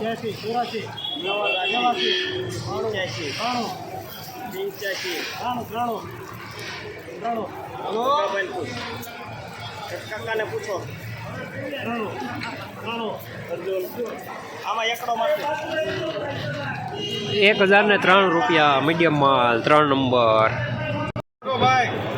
ત્યાસી ચોરાસી નેવાસી પંચ્યાસી ત્રાણું પંચ્યાસી ત્રાણું ત્રાણું ત્રાણું પૂછ કાકાને પૂછો ત્રાણું ત્રાણું અર્જુન આમાં એકડો એક હજાર ને ત્રણ રૂપિયા મીડિયમ માલ, ત્રણ નંબર ભાઈ.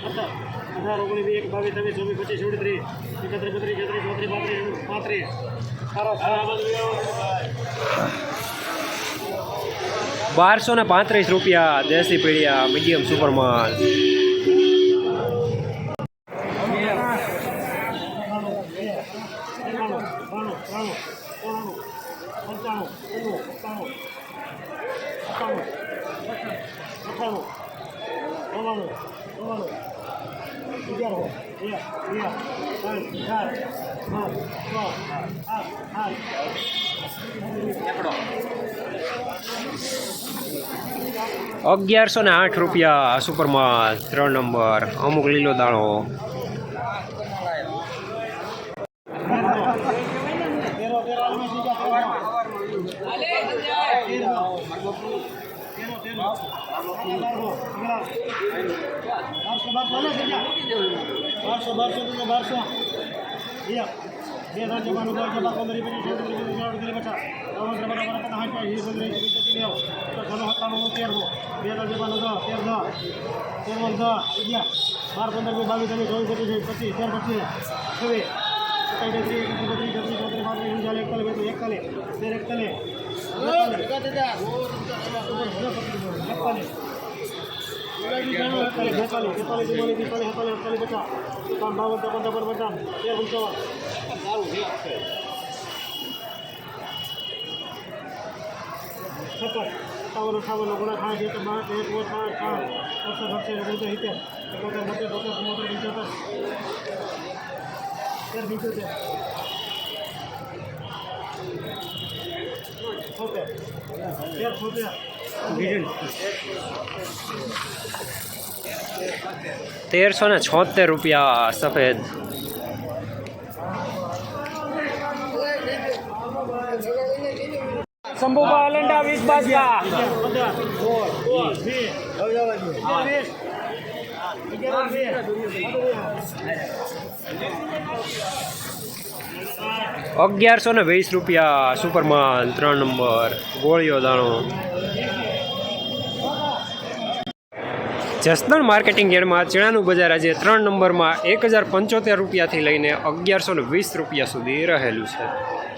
સિત્તેર અઢાર ઓગણીસ એક બાવીસ ત્રેવીસ ચોવીસ પચીસ છવ્વીસ ત્રીસ એકત્રીસ બત્રીસ છત્રીસ ચોત્રીસ પાંત્રીસ પાંત્રીસ બારસો ને પાંત્રીસ રૂપિયા દેશી પીડિયા મીડિયમ સુપરમાં પંચાણું છન્નું સત્તાણું નવ્વાણું નવ્વાણું અગિયાર બે બે ત્રણ ચાર પાંચ છ આઠ આઠ અગિયારસો ને આઠ રૂપિયા સુપરમાં ત્રણ નંબર. અમુક લીલો દાણો. બારસો બારસો બારસો બારસો બે હજાર જવાનું દસ હજાર પંદર બાર પંદર બાવીસ ચોવીસ પચીસ પચીસ તેર પચીસ. છવ્વીસ સત્તાવીસ ત્રીસ એકત્રીસ બત્રીસ તેત્રીસ ચોત્રીસ પાંત્રીસ ઊંચાલીસ એકતાલીસ બેતાલીસ એકતાલીસ તેર સત્તર સત્તાવન અઠાવન ઓગણ સાઠ એક બાર એક ઓછ સાઠ સાઠ સત્તર સત્તર સિત્તેર એકોતેર બોતેર બોતેર પંચોતેર પંચોતેર તેરસો ને છોતેર રૂપિયા સફેદ. શંભુભા અલંડા વીસ બાજકા સોળ સોળ વીસ અગિયાર વીસ અગિયાર વીસ અગિયારસો ને વીસ રૂપિયા સુપરમાન ત્રણ નંબર ગોળીઓ દાણો. જસદણ માર્કેટિંગ યાર્ડમાં ચણાનું બજાર આજે ત્રણ નંબરમાં એક હજાર પંચોતેર રૂપિયાથી લઈને અગિયારસો વીસ રૂપિયા સુધી રહેલું છે.